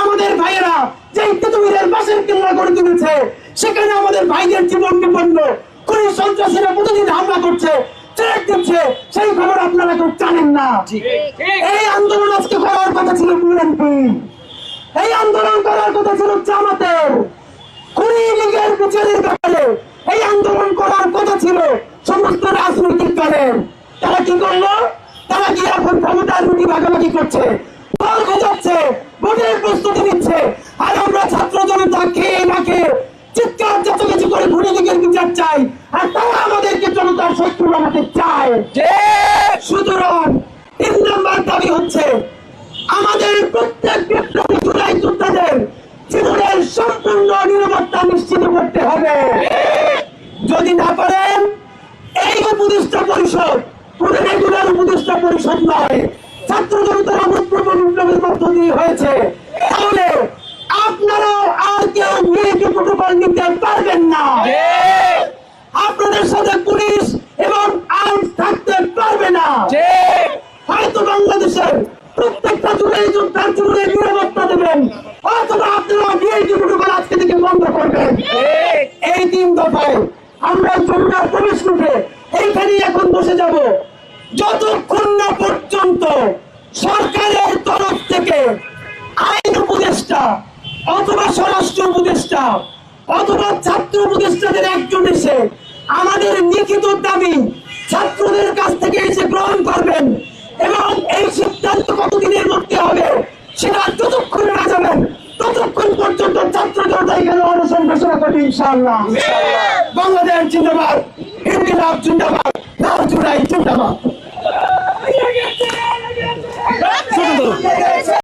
আমাদের ভাইয়েরা যে তেতুমিরের বাসের কেল্লা করে তুলেছে সেখানে আমাদের ভাইদের জীবন বিপন্ন কোন সন্ত্রাসীরা প্রতিদিন হামলা করছে। ট্রেক দিচ্ছে সেই খবর আপনারা কেউ জানেন না। এই আন্দোলন আজকে করার কথা ছিল বিএনপি। এই আন্দোলন করার কথা ছিল জামাতের। লীগের বিচারের ব্যাপারে ছিল সমস্ত রাজনৈতিক দলের। তারা কি করল? তারা কি এখন ক্ষমতার রুটি ভাগাভাগি করছে? দল বোঝাচ্ছে ভোটের প্রস্তুতি নিচ্ছে। আর আমরা বিচার চাই। আর তারা আমাদেরকে জনতার শত্রু বানাতে চায়। সুতরাং তিন নম্বর দাবি হচ্ছে আমাদের প্রত্যেক বিপ্লবী জুলাই যোদ্ধাদের জীবনের সম্পূর্ণ নিরাপত্তা নিশ্চিত করতে হবে। যদি না পারেন এই উপদেষ্টা পরিষদ রেগুলার উপদেষ্টা পরিষদ নয় ছাত্র জনতার অভূতপূর্ব বিপ্লবের মধ্য দিয়ে হয়েছে। তাহলে আপনারাও আর কেউ বিএনপি প্রোটোকল নিতে পারবেন না। আপনাদের সাথে পুলিশ এবং আইন থাকতে পারবে না। হয়তো বাংলাদেশের প্রত্যেকটা জুলাই যোদ্ধার জীবনে নিরাপত্তা দেবেন। অথবা আপনারা বিএনপি প্রোটোকল আজকে থেকে বন্ধ করবেন। এই তিন দফায় আমরা যমুনার প্রবেশ রূপে এইখানেই এখন বসে যাব। যতক্ষণ না পর্যন্ত সরকারের তরফ থেকে আইন উপদেষ্টা অথবা স্বরাষ্ট্র উপদেষ্টা, অথবা ছাত্র উপদেষ্টাদের একজন এসে আমাদের লিখিত দাবি ছাত্রদের কাছ থেকে এসে গ্রহণ করবেন এবং এই সিদ্ধান্ত কতদিনের মধ্যে হবে সেটা যতক্ষণ না যাবেন ততক্ষণ পর্যন্ত ছাত্র জনতা এখানে অনশন ঘোষণা করবে ইনশাআল্লাহ। বাংলাদেশ জিন্দাবাদ, ইনকিলাব জিন্দাবাদ, লাল জুলাই জিন্দাবাদ।